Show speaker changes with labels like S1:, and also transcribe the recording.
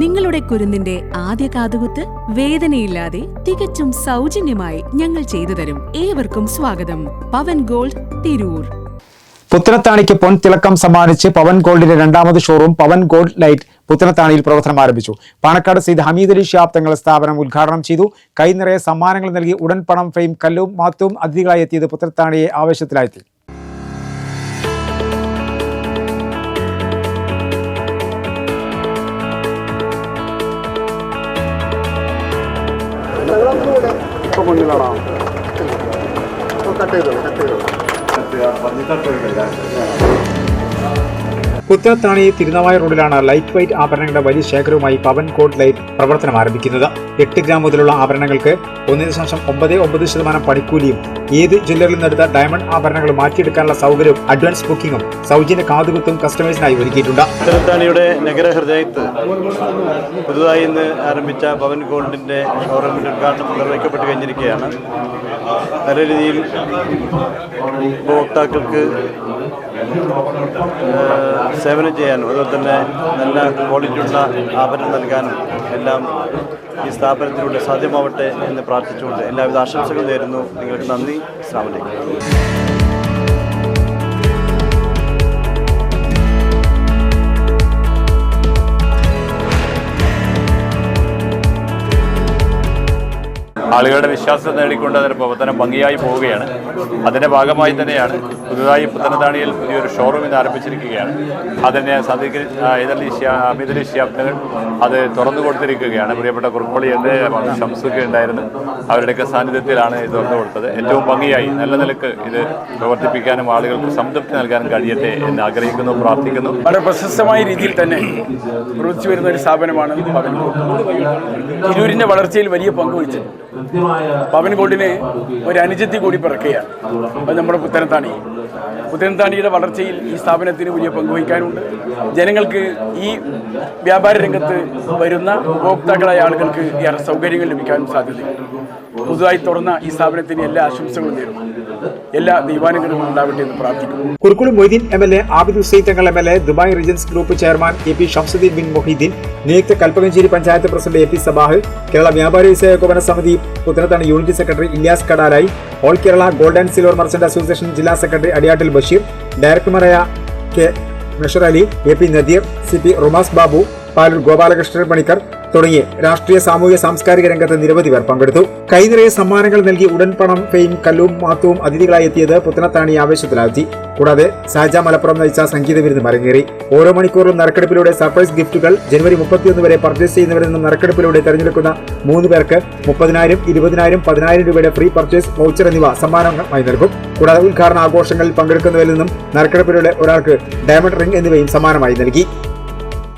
S1: നിങ്ങളുടെ കുരുന്നിന്റെ ആദ്യ കാതുകുത്ത് വേദനയില്ലാതെ തികച്ചും സൗജന്യമായി ഞങ്ങൾ ചെയ്തു തരും ഏവർക്കും സ്വാഗതം. പവൻ ഗോൾഡ് തിരൂർ.
S2: പുത്തനത്താണിക്ക് പൊൻ തിളക്കം സമ്മാനിച്ച് പവൻ ഗോൾഡിന്റെ രണ്ടാമത് ഷോറൂം പവൻ ഗോൾഡ് ലൈറ്റ് പുത്തനത്താണിയിൽ പ്രവർത്തനം ആരംഭിച്ചു. പാണക്കാട് സെയ്ദ് ഹമീദ് അലി ഷാബ് തങ്ങൾ സ്ഥാപനം ഉദ്ഘാടനം ചെയ്തു. കൈ നിറയെ സമ്മാനങ്ങൾ നൽകി ഉടൻ പണം ഫ്രെയിം കല്ലും മാത്തും അതിഥികളായി എത്തിയത് പുത്തനത്താണിയെ ആവേശത്തിലായെത്തി പുത്തനത്താണി തിരുനാവായ റോഡിലാണ് ലൈറ്റ് വെയിറ്റ് ആഭരണങ്ങളുടെ വലിയ ശേഖരവുമായി പവൻ കോഡ് ലൈറ്റ് പ്രവർത്തനം ആരംഭിക്കുന്നത്. എട്ട് ഗ്രാം മുതലുള്ള ആഭരണങ്ങൾക്ക് ഒന്ന് ദശാംശം ഒമ്പത് ഒമ്പത് ശതമാനം പണിക്കൂലിയും ഏത് ജ്വല്ലറിൽ നിന്നെടുത്ത ഡയമണ്ട് ആഭരണങ്ങൾ മാറ്റിയെടുക്കാനുള്ള സൗകര്യവും അഡ്വാൻസ് ബുക്കിംഗും സൗജന്യ കാതുകുത്തും കസ്റ്റമേഴ്സിനായി ഒരുക്കിയിട്ടുണ്ട്.
S3: നഗരഹൃദയത്ത് പുതുതായി ഇന്ന് ആരംഭിച്ച പവൻ ഗോൾഡിന്റെ ഷോറൂമിന്റെ ഉദ്ഘാടനം നിർവഹിക്കപ്പെട്ട് കഴിഞ്ഞിരിക്കുകയാണ്. നല്ല രീതിയിൽ ഉപഭോക്താക്കൾക്ക് സേവനം ചെയ്യാനും അതുപോലെ തന്നെ നല്ല ക്വാളിറ്റിയുള്ള ആഭരണം നൽകാനും എല്ലാം ഈ സ്ഥാപനത്തിലൂടെ സാധ്യമാവട്ടെ എന്ന് പ്രാർത്ഥിച്ചുകൊണ്ട് എല്ലാവിധ ആശംസകളും നേരുന്നു. നിങ്ങൾക്ക് നന്ദി. അസ്സാം
S4: ആളുകളുടെ വിശ്വാസം നേടിക്കൊണ്ട് അതിന്റെ പ്രവർത്തനം ഭംഗിയായി പോവുകയാണ്. അതിന്റെ ഭാഗമായി തന്നെയാണ് പുതുതായി പുത്തനത്താണിയിൽ പുതിയൊരു ഷോറൂം ഇന്ന് ആരംഭിച്ചിരിക്കുകയാണ്. അതിനെ സദിഖ് അമിതലി ഷിയാബ്ദകൾ അത് തുറന്നു കൊടുത്തിരിക്കുകയാണ്. പ്രിയപ്പെട്ട കുറുപ്പള്ളി എന്റെ ഷംസുഖ് ഉണ്ടായിരുന്നു അവരുടെയൊക്കെ സാന്നിധ്യത്തിലാണ് ഇത് തുറന്നു കൊടുത്തത്. ഏറ്റവും ഭംഗിയായി നല്ല നിലയ്ക്ക് ഇത് പ്രവർത്തിപ്പിക്കാനും ആളുകൾക്ക് സംതൃപ്തി നൽകാനും കഴിയട്ടെ എന്ന് ആഗ്രഹിക്കുന്നു പ്രാർത്ഥിക്കുന്നു.
S5: വളരെ പ്രശസ്തമായ രീതിയിൽ തന്നെ പ്രവർത്തിച്ചു വരുന്ന ഒരു സ്ഥാപനമാണ് തിരൂരിന്റെ വളർച്ചയിൽ വലിയ പങ്ക് പവൻ ഗോൾഡിന് ഒരു അനുജത്തി കൂടി പിറക്കുകയാണ്. അത് നമ്മുടെ പുത്തനത്താണി. പുത്തനത്താണിയുടെ വളർച്ചയിൽ ഈ സ്ഥാപനത്തിന് വലിയ പങ്കുവഹിക്കാനുണ്ട് ജനങ്ങൾക്ക് ഈ വ്യാപാര രംഗത്ത് വരുന്ന ഉപഭോക്താക്കളായ ആളുകൾക്ക് ഏറെ സൗകര്യങ്ങൾ ലഭിക്കാനും സാധ്യതയുണ്ട്. പുതുതായി തുറന്ന ഈ സ്ഥാപനത്തിന് എല്ലാ ആശംസകളും നേരുന്നു. എല്ലാ ദൈവാനുഗ്രഹങ്ങളും ഉണ്ടാവട്ടെ എന്ന് പ്രാർത്ഥിക്കുന്നു.
S2: Kurukkoli Moideen M L A Abid Hussain Thangal M L A Dubai regency group chairman A P Shamsudheen bin Mohideen നിയുക്ത Kalpakanchery panchayat president A P Sabah Kerala Vyapari Vyavasaya Ekopana Samithi Puthanathani unit secretary Ilyas Kadalayi all Kerala gold and silver merchant association ജില്ലാ secretary Adiyattil Basheer ഡയറക്ടർമാരായ K Nashar Ali A P Nadeer C P Rumas Babu Paloor Gopalakrishnan Panicker തുടങ്ങി. രാഷ്ട്രീയ സാമൂഹിക സാംസ്കാരിക രംഗത്ത് നിരവധി പേർ പങ്കെടുത്തു. കൈനിറയെ സമ്മാനങ്ങൾ നൽകി ഉടൻ പണം ഫെയിം കല്ലും മാത്തവും അതിഥികളായി എത്തിയത് പുത്തനത്താണി ആവേശത്തിലാഴ്ത്തി. കൂടാതെ സാജ മലപ്പുറം നയിച്ച സംഗീത വിരുന്ന് മരങ്ങേറി. ഓരോ മണിക്കൂറിലും നറുക്കെടുപ്പിലൂടെ സർപ്രൈസ് ഗിഫ്റ്റുകൾ ജനുവരി മുപ്പത്തിയൊന്ന് വരെ പർച്ചേസ് ചെയ്യുന്നവരിൽ നിന്നും നറുക്കെടുപ്പിലൂടെ തെരഞ്ഞെടുക്കുന്ന മൂന്ന് പേർക്ക് മുപ്പതിനായിരം ഇരുപതിനായിരം പതിനായിരം രൂപയുടെ ഫ്രീ പർച്ചേസ് വൗച്ചർ എന്നിവ സമ്മാനമായി നൽകും. കൂടാതെ ഉദ്ഘാടന ആഘോഷങ്ങളിൽ പങ്കെടുക്കുന്നവരിൽ നിന്നും നറുക്കെടുപ്പിലൂടെ ഒരാൾക്ക് ഡയമണ്ട് റിംഗ് എന്നിവയും സമ്മാനമായി നൽകി.